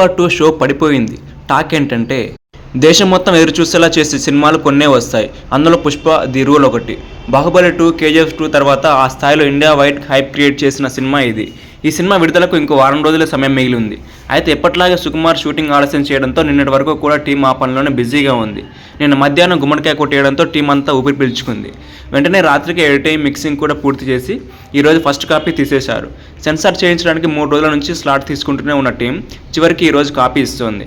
Pushpa two show పడిపోయింది. Talk ఏంటంటే దేశం మొత్తం ఎదురు చూసేలా చేసే సినిమాలు కొన్నే వస్తాయి. అందులో పుష్ప ది రూల్ ఒకటి. బాహుబలి టూ కేజీఎఫ్ టూ తర్వాత ఆ స్థాయిలో ఇండియా వైడ్ హైప్ క్రియేట్ చేసిన సినిమా ఇది. ఈ సినిమా విడుదలకు ఇంకో వారం రోజుల సమయం మిగిలి ఉంది అయితే ఎప్పట్లాగే సుకుమార్ షూటింగ్ ఆలస్యం చేయడంతో నిన్నటి వరకు కూడా టీం ఆ పనిలోనే బిజీగా ఉంది. నిన్న మధ్యాహ్నం గుమ్మడికాయ కొట్టేయడంతో టీం అంతా ఊపిరి పీల్చుకుంది. వెంటనే రాత్రికి ఎడిటింగ్ మిక్సింగ్ కూడా పూర్తి చేసి ఈరోజు ఫస్ట్ కాపీ తీసేశారు. సెన్సార్ చేయించడానికి మూడు రోజుల నుంచి స్లాట్ తీసుకుంటూనే ఉన్న టీం చివరికి ఈరోజు కాపీ ఇస్తోంది.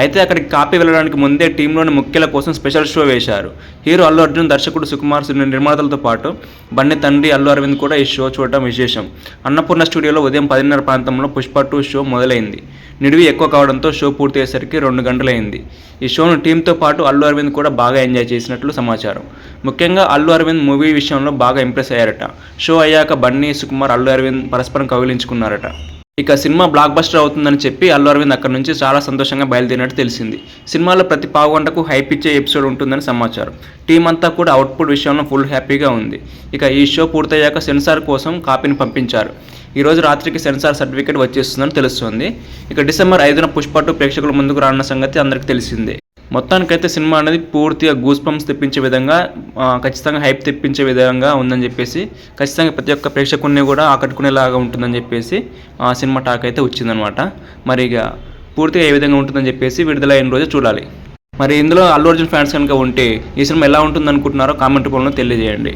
అయితే అక్కడికి కాపీ వెళ్ళడానికి ముందే టీంలోని ముఖ్యుల కోసం స్పెషల్ షో వేశారు. హీరో అల్లు అర్జున్ దర్శకుడు సుకుమార్ నిర్మాతలతో పాటు బండి తండ్రి అల్లు అరవింద్ కూడా ఈ షో చూడటం విశేషం. అన్నపూర్ణ స్టూడియోలో ఉదయం పదిన్నర ప్రాంతంలో పుష్ప టూ షో మొదలైంది. నిడివి ఎక్కువ కావడంతో షో పూర్తి అయ్యేసరికి రెండు గంటలైంది. ఈ షోను టీంతో పాటు అల్లు అరవింద్ కూడా బాగా ఎంజాయ్ చేసినట్లు సమాచారం. ముఖ్యంగా అల్లు అరవింద్ మూవీ విషయంలో బాగా ఇంప్రెస్ అయ్యారట. షో అయ్యాక బన్నీ సుకుమార్ అల్లు అరవింద్ పరస్పరం కవిలించుకున్నారట ఇక సినిమా బ్లాక్ బస్టర్ అవుతుందని చెప్పి అల్లు అరవింద్ అక్కడి నుంచి చాలా సంతోషంగా బయలుదేరినట్టు తెలిసింది. సినిమాలో ప్రతి పావుగంటకు హైప్ ఇచ్చే ఎపిసోడ్ ఉంటుందని సమాచారం. టీం అంతా కూడా అవుట్పుట్ విషయంలో ఫుల్ హ్యాపీగా ఉంది. ఇక ఈ షో పూర్తయ్యాక సెన్సార్ కోసం కాపీని పంపించారు. ఈ రోజు రాత్రికి సెన్సార్ సర్టిఫికేట్ వచ్చేస్తుందని తెలుస్తోంది. ఇక డిసెంబర్ ఐదున పుష్ప టూ ప్రేక్షకుల ముందుకు రానున్న సంగతి అందరికీ తెలిసిందే. మొత్తానికైతే సినిమా అనేది పూర్తిగా గూస్ పంప్స్ తెప్పించే విధంగా ఖచ్చితంగా హైప్ తెప్పించే విధంగా ఉందని చెప్పేసి ఖచ్చితంగా ప్రతి ఒక్క ప్రేక్షకుడిని కూడా ఆకట్టుకునేలాగా ఉంటుందని చెప్పేసి ఆ సినిమా టాక్ అయితే వచ్చిందనమాట మరి ఇక పూర్తిగా ఏ విధంగా ఉంటుందని చెప్పేసి విడుదలైన రోజు చూడాలి. మరి ఇందులో అల్లు అర్జున్ ఫ్యాన్స్ కనుక ఉంటే ఈ సినిమా ఎలా ఉంటుంది అనుకుంటున్నారో కామెంట్ రూపంలో తెలియజేయండి.